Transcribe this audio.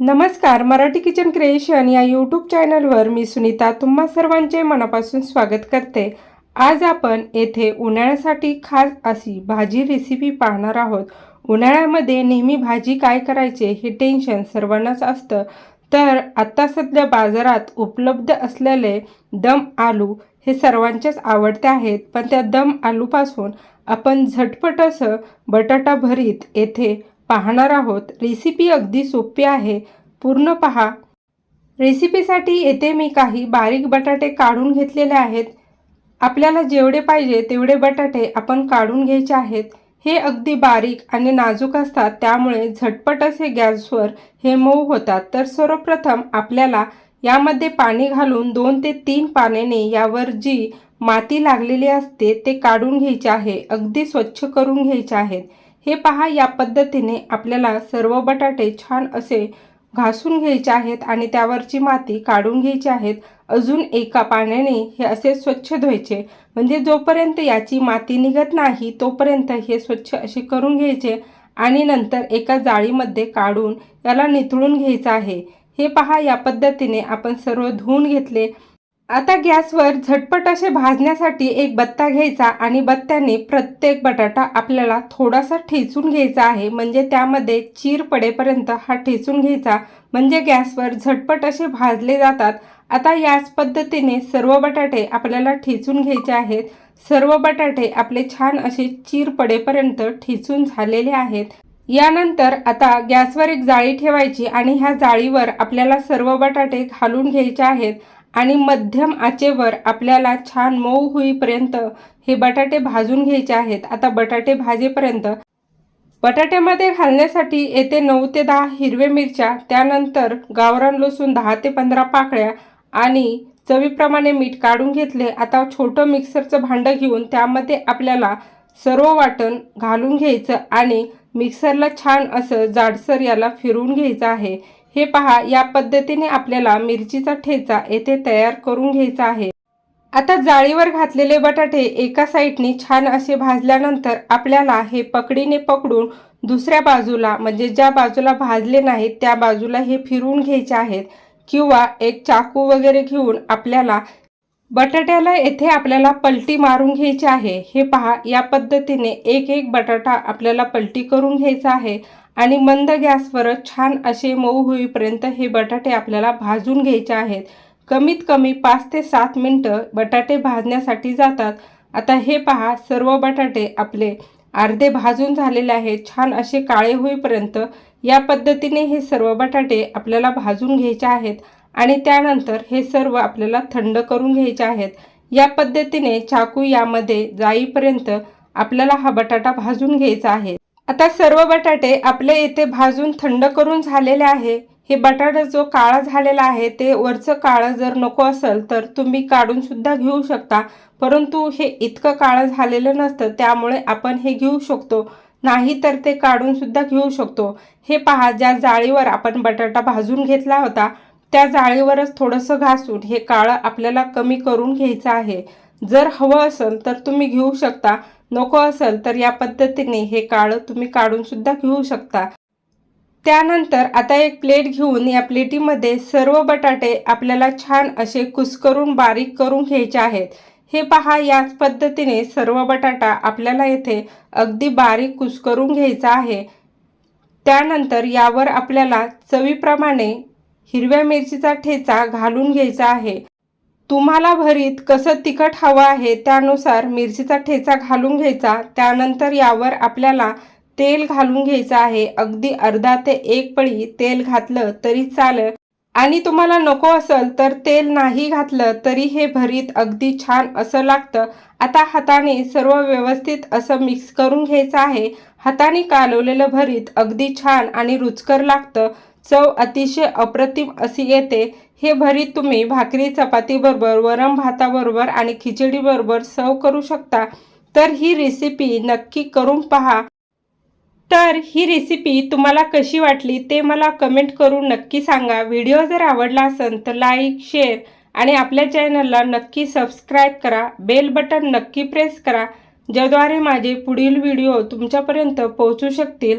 नमस्कार Marathi kitchen creation या YouTube चॅनलवर मी सुनीता तुम्हा सर्वांचे मनापासून स्वागत करते. आज आपण येथे उन्हाळ्यासाठी खास अशी भाजी रेसिपी पाहणार आहोत. उन्हाळ्यामध्ये नेहमी भाजी काय करायचे हे टेन्शन सर्वांनाच असतं. तर आत्ता सध्या बाजारात उपलब्ध असलेले दम आलू हे सर्वांचेच आवडते आहेत. पण त्या दम आलूपासून आपण झटपट असं बटाटा भरीत येथे पाहणार आहोत. रेसिपी अगदी सोपी आहे. पूर्ण पहा. रेसिपीसाठी येथे मी काही बारीक बटाटे काढून घेतलेले आहेत. आपल्याला जेवढे पाहिजे तेवढे बटाटे आपण काढून घ्यायचे आहेत. हे अगदी बारीक आणि नाजूक असतात. त्यामुळे झटपट असे गॅसवर हे मऊ होतात. तर सर्वप्रथम आपल्याला यामध्ये पाणी घालून दोन ते तीन पाण्याने यावर जी माती लागलेली असते ते काढून घ्यायचे आहे. अगदी स्वच्छ करून घ्यायचे आहेत. हे पहा या पद्धतीने आपल्याला सर्व बटाटे छान असे घासून घ्यायचे आहेत आणि त्यावरची माती काढून घ्यायची आहेत. अजून एका पाण्याने हे असे स्वच्छ धुवायचे. म्हणजे जोपर्यंत याची माती निघत नाही तोपर्यंत हे स्वच्छ असे करून घ्यायचे आणि नंतर एका जाळीमध्ये काढून याला निथळून घ्यायचं आहे. हे पहा या पद्धतीने आपण सर्व धुवून घेतले. आता गॅसवर झटपट असे भाजण्यासाठी एक बत्ता घ्यायचा आणि बत्त्याने प्रत्येक बटाटा आपल्याला थोडासा ठेचून घ्यायचा आहे. म्हणजे त्यामध्ये चीर पडेपर्यंत हा ठेचून घ्यायचा. म्हणजे गॅसवर झटपट असे भाजले जातात. आता याच पद्धतीने सर्व बटाटे आपल्याला ठेचून घ्यायचे आहेत. सर्व बटाटे आपले छान असे चीर पडेपर्यंत ठेचून झालेले आहेत. यानंतर आता गॅसवर एक जाळी ठेवायची आणि ह्या जाळीवर आपल्याला सर्व बटाटे घालून घ्यायचे आहेत. आणि मध्यम आचेवर आपल्याला छान मऊ होईपर्यंत हे बटाटे भाजून घ्यायचे आहेत. आता बटाटे भाजेपर्यंत बटाट्यामध्ये घालण्यासाठी येते नऊ ते दहा हिरव्या मिरच्या त्यानंतर गावरान लसूण दहा ते पंधरा पाकळ्या आणि चवीप्रमाणे मीठ काढून घेतले. आता छोटं मिक्सरचं भांडं घेऊन त्यामध्ये आपल्याला सर्व वाटण घालून घ्यायचं आणि मिक्सरला छान असं जाडसर याला फिरवून घ्यायचं आहे. हे पहा या पद्धतीने आपल्याला मिरचीचा ठेचा येथे तयार करून घ्यायचा आहे. आता जाळीवर घातलेले बटाटे एका साईडने छान असे भाजल्यानंतर आपल्याला हे पकडीने पकडून दुसऱ्या बाजूला म्हणजे ज्या बाजूला भाजले नाहीत त्या बाजूला हे फिरवून घ्यायचे आहेत. किंवा एक चाकू वगैरे घेऊन आपल्याला बटाट्याला येथे आपल्याला पलटी मारून घ्यायची आहे. हे पहा या पद्धतीने एक एक बटाटा आपल्याला पलटी करून घ्यायचा आहे. आणि मंद गॅसवरच छान असे मऊ होईपर्यंत हे बटाटे आपल्याला भाजून घ्यायचे आहेत. कमीत कमी पाच ते सात मिनटं बटाटे भाजण्यासाठी जातात. आता हे पहा सर्व बटाटे आपले अर्धे भाजून झालेले आहेत. छान असे काळे होईपर्यंत या पद्धतीने हे सर्व बटाटे आपल्याला भाजून घ्यायचे आहेत आणि त्यानंतर हे सर्व आपल्याला थंड करून घ्यायचे आहेत. या पद्धतीने चाकू यामध्ये जाईपर्यंत आपल्याला हा बटाटा भाजून घ्यायचा आहे. आता सर्व बटाटे आपले येथे भाजून थंड करून झालेले आहे. हे बटाटा जो काळा झालेला आहे ते वरचं काळं जर नको असेल तर तुम्ही काढून सुद्धा घेऊ शकता. परंतु हे इतकं काळं झालेलं नसतं त्यामुळे आपण हे घेऊ शकतो. नाही तर ते काढून सुद्धा घेऊ शकतो. हे पहा ज्या जाळीवर आपण बटाटा भाजून घेतला होता त्या जाळीवरच थोडंसं घासून हे काळं आपल्याला कमी करून घ्यायचं आहे. जर हवं असेल तर तुम्ही घेऊ शकता. नको असेल तर या पद्धतीने हे काळं तुम्ही काढूनसुद्धा घेऊ शकता. त्यानंतर आता एक प्लेट घेऊन या प्लेटीमध्ये सर्व बटाटे आपल्याला छान असे कुस्करून बारीक करून घ्यायचे आहेत. हे पहा याच पद्धतीने सर्व बटाटा आपल्याला येथे अगदी बारीक कुस्करून घ्यायचा आहे. त्यानंतर यावर आपल्याला चवीप्रमाणे हिरव्या मिरचीचा ठेचा घालून घ्यायचा आहे. तुम्हाला भरीत कसं तिखट हवं आहे त्यानुसार मिरचीचा ठेचा घालून घ्यायचा. त्यानंतर यावर आपल्याला तेल घालून घ्यायचं आहे. अगदी अर्धा ते एक पळी तेल घातलं तरी चालेल. आणि तुम्हाला नको असेल तर तेल नाही घातलं तरी हे भरीत अगदी छान असं लागतं. आता हाताने सर्व व्यवस्थित असं मिक्स करून घ्यायचं आहे. हाताने कालवलेलं भरीत अगदी छान आणि रुचकर लागतं. चव अतिशय अप्रतिम अशी येते. हे भरीत तुम्ही भाकरी चपातीबरोबर वरम भाताबरोबर आणि खिचडीबरोबर सर्व करू शकता. तर ही रेसिपी नक्की करून पहा. तर ही रेसिपी तुम्हाला कशी वाटली ते मला कमेंट करून नक्की सांगा. व्हिडिओ जर आवडला असेल तर लाईक शेअर आणि आपल्या चॅनलला नक्की सबस्क्राईब करा. बेल बटन नक्की प्रेस करा ज्याद्वारे माझे पुढील व्हिडिओ तुमच्यापर्यंत पोहोचू शकतील.